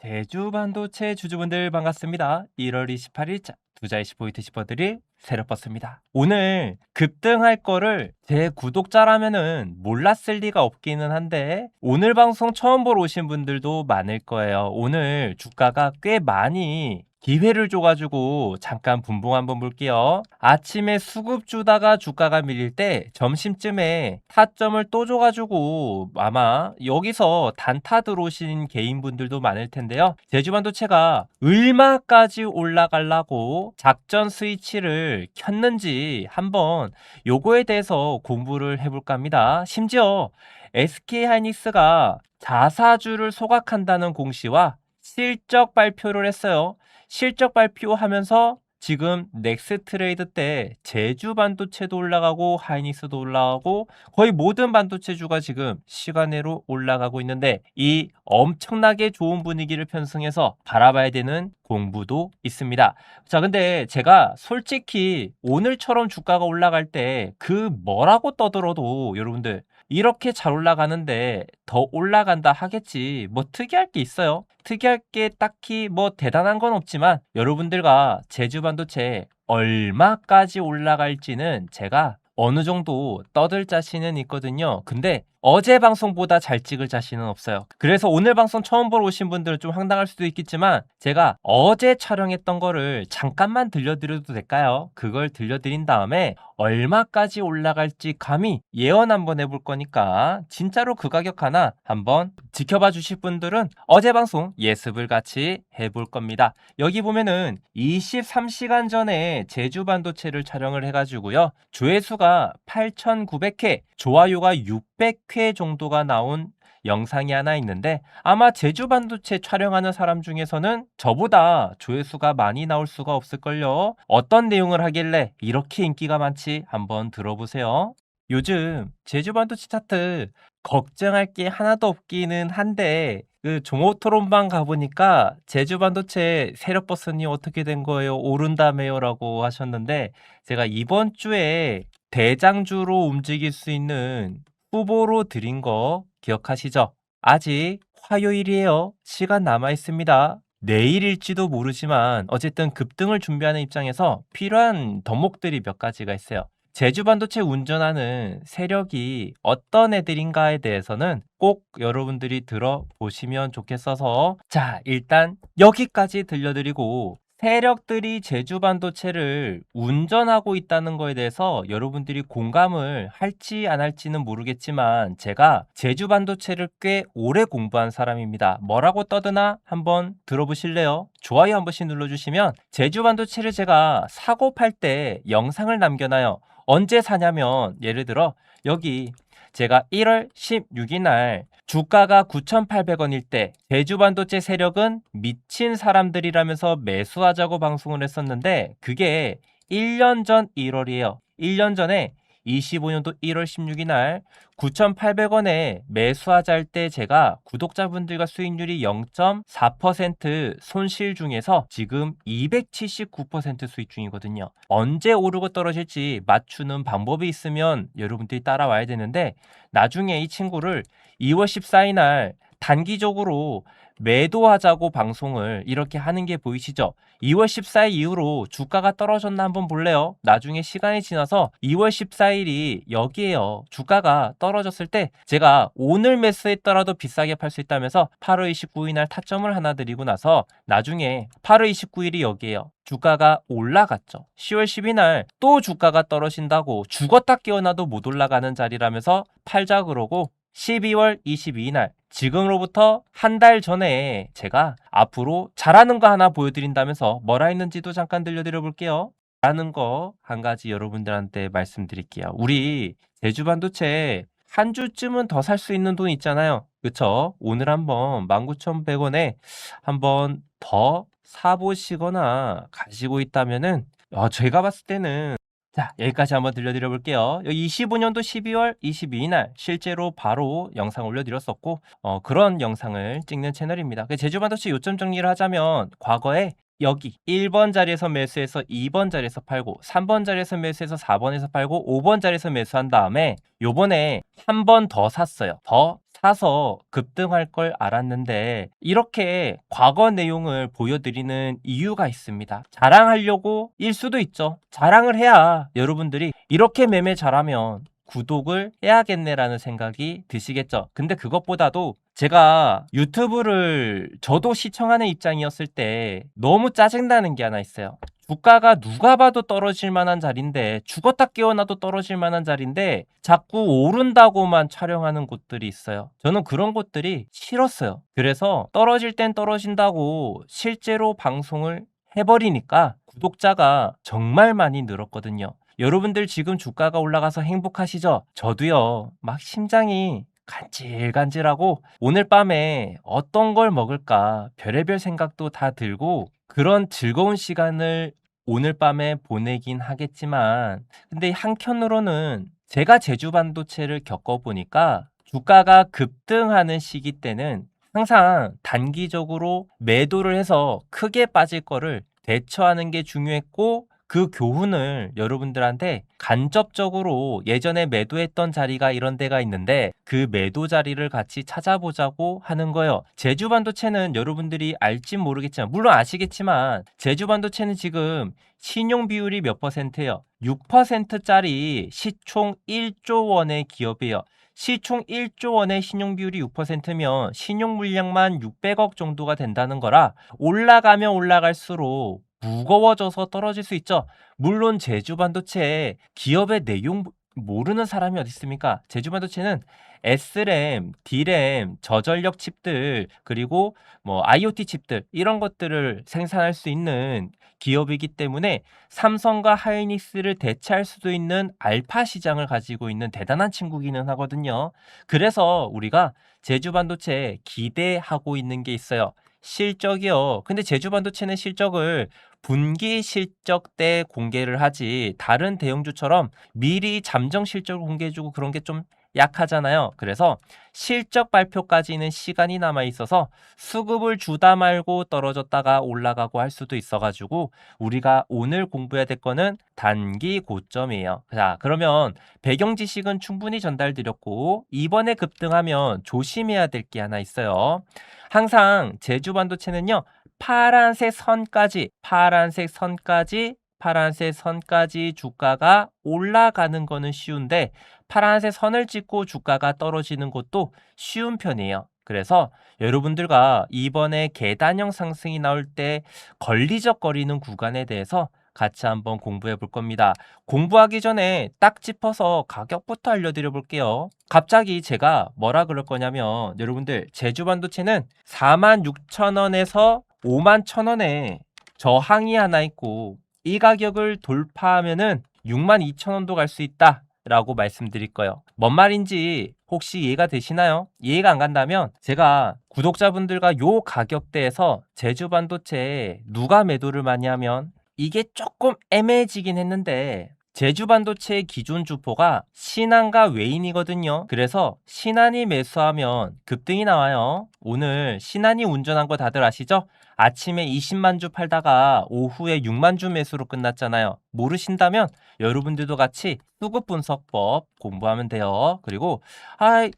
제주 반도체 주주분들 반갑습니다. 1월 28일자 투자 20포인트 슈퍼들이 새로 뻗습니다. 오늘 급등할 거를 제 구독자라면은 몰랐을 리가 없기는 한데 오늘 방송 처음 보러 오신 분들도 많을 거예요. 오늘 주가가 꽤 많이 기회를 줘가지고 잠깐 분봉 한번 볼게요. 아침에 수급 주다가 주가가 밀릴 때 점심쯤에 타점을 또 줘가지고 아마 여기서 단타 들어오신 개인분들도 많을 텐데요. 제주 반도체가 얼마까지 올라가려고 작전 스위치를 켰는지 한번 요거에 대해서 공부를 해볼까 합니다. 심지어 SK 하이닉스가 자사주를 소각한다는 공시와 실적 발표를 했어요. 실적 발표하면서 지금 넥스 트레이드 때 제주 반도체도 올라가고 하이닉스도 올라가고 거의 모든 반도체주가 지금 시간외로 올라가고 있는데 이 엄청나게 좋은 분위기를 편승해서 바라봐야 되는 공부도 있습니다. 자, 근데 제가 솔직히 오늘처럼 주가가 올라갈 때 그 뭐라고 떠들어도 여러분들 이렇게 잘 올라가는데 더 올라간다 하겠지. 뭐 특이할 게 있어요. 특이할 게 딱히 뭐 대단한 건 없지만 여러분들과 제주 반도체 얼마까지 올라갈지는 제가 어느 정도 떠들 자신은 있거든요. 근데 어제 방송보다 잘 찍을 자신은 없어요. 그래서 오늘 방송 처음 보러 오신 분들은 좀 황당할 수도 있겠지만 제가 어제 촬영했던 거를 잠깐만 들려드려도 될까요? 그걸 들려드린 다음에 얼마까지 올라갈지 감히 예언 한번 해볼 거니까 진짜로 그 가격 하나 한번 지켜봐 주실 분들은 어제 방송 예습을 같이 해볼 겁니다. 여기 보면은 23시간 전에 제주 반도체를 촬영을 해가지고요. 조회수가 8,900회, 좋아요가 600회 정도가 나온 영상이 하나 있는데 아마 제주 반도체 촬영하는 사람 중에서는 저보다 조회수가 많이 나올 수가 없을걸요. 어떤 내용을 하길래 이렇게 인기가 많지 한번 들어보세요. 요즘 제주 반도체 차트 걱정할 게 하나도 없기는 한데 그 종오토론방 가보니까 제주 반도체 세력 버스니 어떻게 된 거예요? 오른다며요라고 하셨는데 제가 이번 주에 대장주로 움직일 수 있는 후보로 드린 거 기억하시죠? 아직 화요일이에요. 시간 남아 있습니다. 내일일지도 모르지만 어쨌든 급등을 준비하는 입장에서 필요한 덕목들이 몇 가지가 있어요. 제주 반도체 운전하는 세력이 어떤 애들인가에 대해서는 꼭 여러분들이 들어보시면 좋겠어서 자, 일단 여기까지 들려드리고 세력들이 제주 반도체를 운전하고 있다는 거에 대해서 여러분들이 공감을 할지 안 할지는 모르겠지만 제가 제주 반도체를 꽤 오래 공부한 사람입니다. 뭐라고 떠드나 한번 들어보실래요? 좋아요 한 번씩 눌러주시면 제주 반도체를 제가 사고 팔 때 영상을 남겨놔요. 언제 사냐면 예를 들어 여기 제가 1월 16일 날 주가가 9,800원일 때 제주 반도체 세력은 미친 사람들이라면서 매수하자고 방송을 했었는데 그게 1년 전 1월이에요. 1년 전에 25년도 1월 16일 날 9,800원에 매수하자 할 때 제가 구독자분들과 수익률이 0.4% 손실 중에서 지금 279% 수익 중이거든요. 언제 오르고 떨어질지 맞추는 방법이 있으면 여러분들이 따라와야 되는데 나중에 이 친구를 2월 14일 날 단기적으로 매도하자고 방송을 이렇게 하는 게 보이시죠? 2월 14일 이후로 주가가 떨어졌나 한번 볼래요? 나중에 시간이 지나서 2월 14일이 여기에요. 주가가 떨어졌을 때 제가 오늘 매수했더라도 비싸게 팔 수 있다면서 8월 29일 날 타점을 하나 드리고 나서 나중에 8월 29일이 여기에요. 주가가 올라갔죠. 10월 10일 날 또 주가가 떨어진다고 죽었다 깨어나도 못 올라가는 자리라면서 팔자 그러고 12월 22일 날 지금으로부터 한 달 전에 제가 앞으로 잘하는 거 하나 보여드린다면서 뭐라 했는지도 잠깐 들려드려 볼게요. 잘하는 거 한 가지 여러분들한테 말씀드릴게요. 우리 제주 반도체 한 주쯤은 더 살 수 있는 돈 있잖아요. 그쵸? 오늘 한번 19,100원에 한번 더 사보시거나 가지고 있다면은 어, 제가 봤을 때는 자, 여기까지 한번 들려드려 볼게요. 여기 25년도 12월 22일 날 실제로 바로 영상 올려드렸었고, 어, 그런 영상을 찍는 채널입니다. 그 제주반도체 요점 정리를 하자면, 과거에 여기 1번 자리에서 매수해서 2번 자리에서 팔고 3번 자리에서 매수해서 4번에서 팔고 5번 자리에서 매수한 다음에 요번에 한 번 더 샀어요. 더 사서 급등할 걸 알았는데 이렇게 과거 내용을 보여드리는 이유가 있습니다. 자랑하려고 일 수도 있죠. 자랑을 해야 여러분들이 이렇게 매매 잘하면 구독을 해야겠네라는 생각이 드시겠죠. 근데 그것보다도 제가 유튜브를 저도 시청하는 입장이었을 때 너무 짜증나는 게 하나 있어요. 주가가 누가 봐도 떨어질 만한 자리인데 죽었다 깨어나도 떨어질 만한 자리인데 자꾸 오른다고만 촬영하는 곳들이 있어요. 저는 그런 곳들이 싫었어요. 그래서 떨어질 땐 떨어진다고 실제로 방송을 해버리니까 구독자가 정말 많이 늘었거든요. 여러분들 지금 주가가 올라가서 행복하시죠? 저도요. 막 심장이 간질간질하고 오늘 밤에 어떤 걸 먹을까 별의별 생각도 다 들고 그런 즐거운 시간을 오늘 밤에 보내긴 하겠지만 근데 한켠으로는 제가 제주 반도체를 겪어보니까 주가가 급등하는 시기 때는 항상 단기적으로 매도를 해서 크게 빠질 거를 대처하는 게 중요했고 그 교훈을 여러분들한테 간접적으로 예전에 매도했던 자리가 이런 데가 있는데 그 매도 자리를 같이 찾아보자고 하는 거예요. 제주 반도체는 여러분들이 알진 모르겠지만 물론 아시겠지만 제주 반도체는 지금 신용 비율이 몇 퍼센트예요? 6%짜리 시총 1조 원의 기업이에요. 시총 1조 원의 신용 비율이 6%면 신용 물량만 600억 정도가 된다는 거라 올라가면 올라갈수록 무거워져서 떨어질 수 있죠. 물론 제주 반도체 기업의 내용 모르는 사람이 어디 있습니까? 제주 반도체는 SRAM, DRAM, 저전력 칩들 그리고 뭐 IoT 칩들 이런 것들을 생산할 수 있는 기업이기 때문에 삼성과 하이닉스를 대체할 수도 있는 알파 시장을 가지고 있는 대단한 친구기는 하거든요. 그래서 우리가 제주 반도체 기대하고 있는 게 있어요. 실적이요. 근데 제주 반도체는 실적을 분기 실적 때 공개를 하지 다른 대형주처럼 미리 잠정 실적을 공개해주고 그런 게 좀 약하잖아요. 그래서 실적 발표까지는 시간이 남아 있어서 수급을 주다 말고 떨어졌다가 올라가고 할 수도 있어 가지고 우리가 오늘 공부해야 될 거는 단기 고점이에요. 자, 그러면 배경 지식은 충분히 전달드렸고 이번에 급등하면 조심해야 될 게 하나 있어요. 항상 제주 반도체는요. 파란색 선까지 파란색 선까지 파란색 선까지 주가가 올라가는 거는 쉬운데 파란색 선을 찍고 주가가 떨어지는 것도 쉬운 편이에요. 그래서 여러분들과 이번에 계단형 상승이 나올 때 걸리적거리는 구간에 대해서 같이 한번 공부해 볼 겁니다. 공부하기 전에 딱 짚어서 가격부터 알려드려 볼게요. 갑자기 제가 뭐라 그럴 거냐면 여러분들 제주 반도체는 46,000원에서 51,000원에 저항이 하나 있고 이 가격을 돌파하면은 62,000원도 갈 수 있다. 라고 말씀드릴 거예요. 뭔 말인지 혹시 이해가 되시나요? 이해가 안 간다면 제가 구독자분들과 요 가격대에서 제주 반도체에 누가 매도를 많이 하면 이게 조금 애매해지긴 했는데 제주 반도체의 기존 주포가 신한과 외인이거든요. 그래서 신한이 매수하면 급등이 나와요. 오늘 신한이 운전한 거 다들 아시죠? 아침에 20만 주 팔다가 오후에 6만 주 매수로 끝났잖아요. 모르신다면 여러분들도 같이 수급 분석법 공부하면 돼요. 그리고 아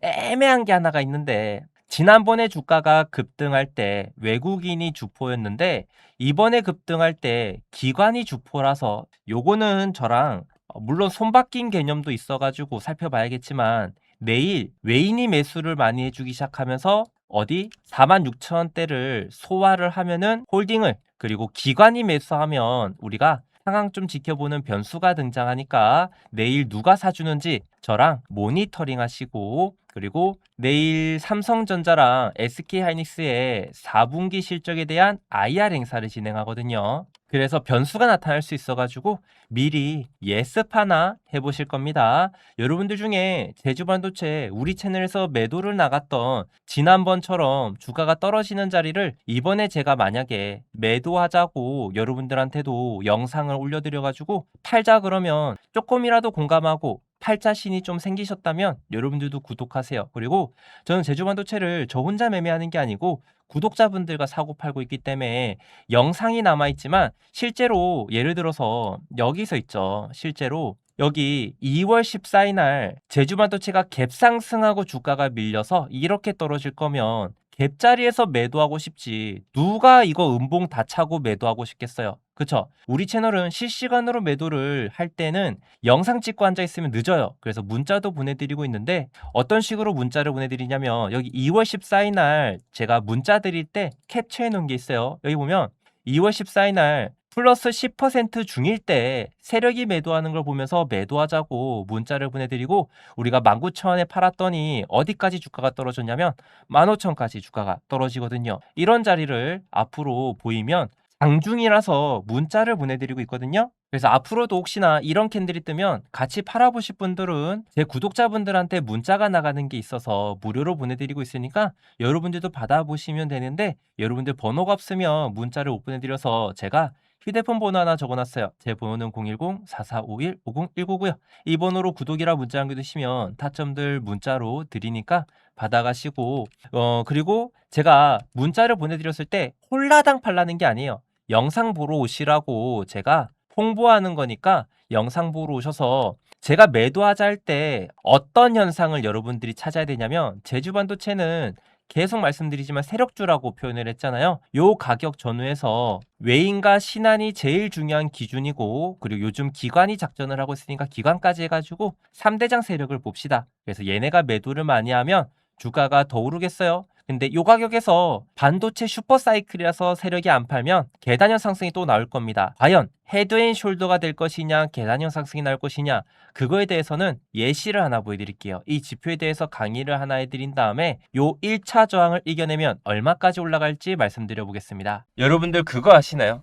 애매한 게 하나가 있는데 지난번에 주가가 급등할 때 외국인이 주포였는데 이번에 급등할 때 기관이 주포라서 요거는 저랑 어, 물론 손바뀐 개념도 있어가지고 살펴봐야겠지만 내일 외인이 매수를 많이 해주기 시작하면서 어디 46,000원대를 소화를 하면은 홀딩을 그리고 기관이 매수하면 우리가 상황 좀 지켜보는 변수가 등장하니까 내일 누가 사주는지 저랑 모니터링 하시고 그리고 내일 삼성전자랑 SK하이닉스의 4분기 실적에 대한 IR 행사를 진행하거든요. 그래서 변수가 나타날 수 있어가지고 미리 예습 하나 해보실 겁니다. 여러분들 중에 제주 반도체 우리 채널에서 매도를 나갔던 지난번처럼 주가가 떨어지는 자리를 이번에 제가 만약에 매도하자고 여러분들한테도 영상을 올려드려가지고 팔자 그러면 조금이라도 공감하고 팔자신이 좀 생기셨다면 여러분들도 구독하세요. 그리고 저는 제주반도체를 저 혼자 매매하는 게 아니고 구독자분들과 사고 팔고 있기 때문에 영상이 남아 있지만 실제로 예를 들어서 여기서 있죠. 실제로 여기 2월 14일 날 제주반도체가 갭 상승하고 주가가 밀려서 이렇게 떨어질 거면 갭 자리에서 매도하고 싶지 누가 이거 음봉 다 차고 매도하고 싶겠어요. 그쵸? 우리 채널은 실시간으로 매도를 할 때는 영상 찍고 앉아 있으면 늦어요. 그래서 문자도 보내드리고 있는데 어떤 식으로 문자를 보내드리냐면 여기 2월 14일 날 제가 문자 드릴 때 캡처해 놓은 게 있어요. 여기 보면 2월 14일 날 플러스 10% 중일 때 세력이 매도하는 걸 보면서 매도하자고 문자를 보내드리고 우리가 19,000원에 팔았더니 어디까지 주가가 떨어졌냐면 15,000까지 주가가 떨어지거든요. 이런 자리를 앞으로 보이면 장중이라서 문자를 보내드리고 있거든요. 그래서 앞으로도 혹시나 이런 캔들이 뜨면 같이 팔아보실 분들은 제 구독자분들한테 문자가 나가는 게 있어서 무료로 보내드리고 있으니까 여러분들도 받아보시면 되는데 여러분들 번호가 없으면 문자를 못 보내드려서 제가 휴대폰 번호 하나 적어놨어요. 제 번호는 010-4451-5019고요. 이 번호로 구독이라 문자 남겨두시면 타점들 문자로 드리니까 받아가시고 어 그리고 제가 문자를 보내드렸을 때 홀라당 팔라는 게 아니에요. 영상 보러 오시라고 제가 홍보하는 거니까 영상 보러 오셔서 제가 매도하자 할 때 어떤 현상을 여러분들이 찾아야 되냐면 제주 반도체는 계속 말씀드리지만 세력주라고 표현을 했잖아요. 요 가격 전후에서 외인과 신한이 제일 중요한 기준이고 그리고 요즘 기관이 작전을 하고 있으니까 기관까지 해가지고 3대장 세력을 봅시다. 그래서 얘네가 매도를 많이 하면 주가가 더 오르겠어요. 근데 요 가격에서 반도체 슈퍼사이클이라서 세력이 안 팔면 계단형 상승이 또 나올 겁니다. 과연 헤드앤숄더가 될 것이냐 계단형 상승이 나올 것이냐 그거에 대해서는 예시를 하나 보여드릴게요. 이 지표에 대해서 강의를 하나 해드린 다음에 요 1차 저항을 이겨내면 얼마까지 올라갈지 말씀드려 보겠습니다. 여러분들 그거 아시나요?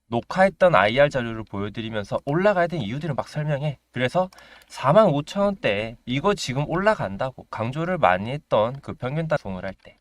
녹화했던 IR 자료를 보여드리면서 올라가야 되는 이유들을 막 설명해. 그래서 45,000원대 이거 지금 올라간다고 강조를 많이 했던 그 평균 단송을 할 때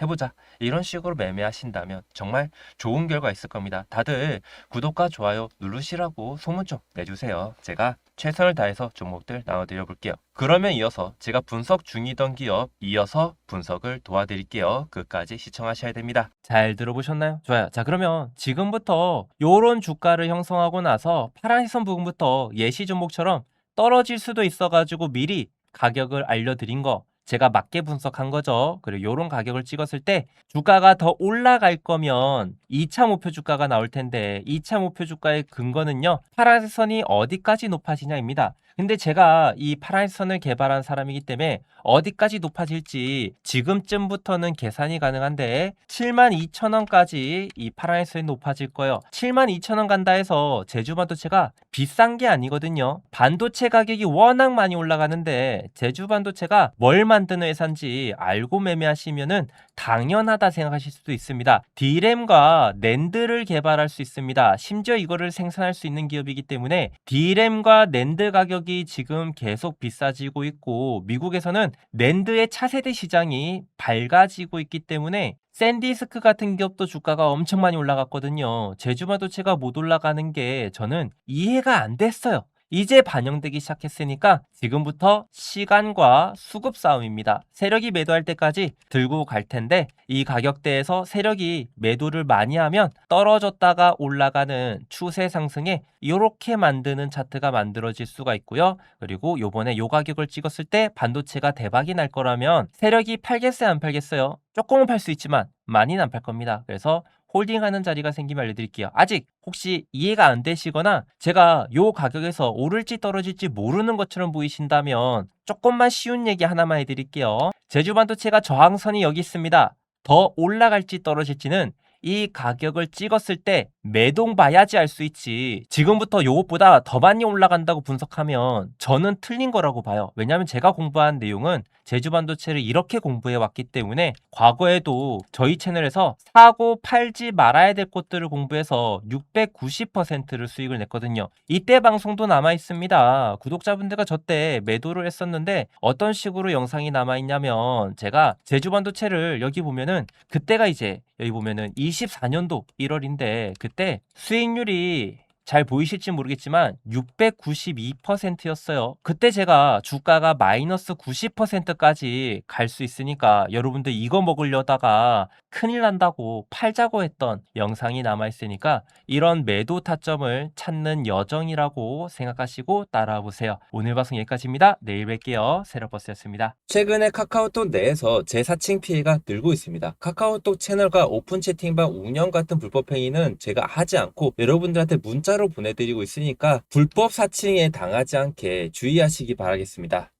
해보자. 이런 식으로 매매하신다면 정말 좋은 결과 있을 겁니다. 다들 구독과 좋아요 누르시라고 소문 좀 내주세요. 제가 최선을 다해서 종목들 나눠드려 볼게요. 그러면 이어서 제가 분석 중이던 기업 이어서 분석을 도와드릴게요. 끝까지 시청하셔야 됩니다. 잘 들어보셨나요? 좋아요. 자 그러면 지금부터 요런 주가를 형성하고 나서 파란색 선 부분부터 예시 종목처럼 떨어질 수도 있어가지고 미리 가격을 알려드린 거 제가 맞게 분석한 거죠. 그리고 요런 가격을 찍었을 때 주가가 더 올라갈 거면 2차 목표 주가가 나올 텐데 2차 목표 주가의 근거는요. 파란색 선이 어디까지 높아지냐입니다. 근데 제가 이 파란색 선을 개발한 사람이기 때문에 어디까지 높아질지 지금쯤부터는 계산이 가능한데 72,000원까지 이 파란색 선이 높아질 거예요. 72,000원 간다 해서 제주 반도체가 비싼 게 아니거든요. 반도체 가격이 워낙 많이 올라가는데 제주 반도체가 뭘 만드는 회사인지 알고 매매하시면은 당연하다 생각하실 수도 있습니다. D램과 낸드를 개발할 수 있습니다. 심지어 이거를 생산할 수 있는 기업이기 때문에 D램과 낸드 가격이 지금 계속 비싸지고 있고 미국에서는 낸드의 차세대 시장이 밝아지고 있기 때문에 샌디스크 같은 기업도 주가가 엄청 많이 올라갔거든요. 제주반도체가 못 올라가는 게 저는 이해가 안 됐어요. 이제 반영되기 시작했으니까 지금부터 시간과 수급 싸움입니다. 세력이 매도할 때까지 들고 갈 텐데 이 가격대에서 세력이 매도를 많이 하면 떨어졌다가 올라가는 추세 상승에 이렇게 만드는 차트가 만들어질 수가 있고요. 그리고 요번에 요 가격을 찍었을 때 반도체가 대박이 날 거라면 세력이 팔겠어요 안 팔겠어요? 조금은 팔 수 있지만 많이는 안 팔 겁니다. 그래서 홀딩하는 자리가 생기면 알려드릴게요. 아직 혹시 이해가 안 되시거나 제가 요 가격에서 오를지 떨어질지 모르는 것처럼 보이신다면 조금만 쉬운 얘기 하나만 해드릴게요. 제주 반도체가 저항선이 여기 있습니다. 더 올라갈지 떨어질지는 이 가격을 찍었을 때 매동 봐야지 알 수 있지. 지금부터 요것보다 더 많이 올라간다고 분석하면 저는 틀린 거라고 봐요. 왜냐하면 제가 공부한 내용은 제주 반도체를 이렇게 공부해 왔기 때문에 과거에도 저희 채널에서 사고 팔지 말아야 될 것들을 공부해서 690%를 수익을 냈거든요. 이때 방송도 남아 있습니다. 구독자분들과 저때 매도를 했었는데 어떤 식으로 영상이 남아 있냐면 제가 제주 반도체를 여기 보면은 그때가 이제 여기 보면은 24년도 1월인데 그때 수익률이 잘 보이실지 모르겠지만 692%였어요. 그때 제가 주가가 마이너스 90%까지 갈 수 있으니까 여러분들 이거 먹으려다가 큰일 난다고 팔자고 했던 영상이 남아 있으니까 이런 매도 타점을 찾는 여정이라고 생각하시고 따라와 보세요. 오늘 방송 여기까지입니다. 내일 뵐게요. 세러버스였습니다. 최근에 카카오톡 내에서 재사칭 피해가 늘고 있습니다. 카카오톡 채널과 오픈 채팅방 운영 같은 불법 행위는 제가 하지 않고 여러분들한테 문자 로 보내드리고 있으니까 불법 사칭에 당하지 않게 주의하시기 바라겠습니다.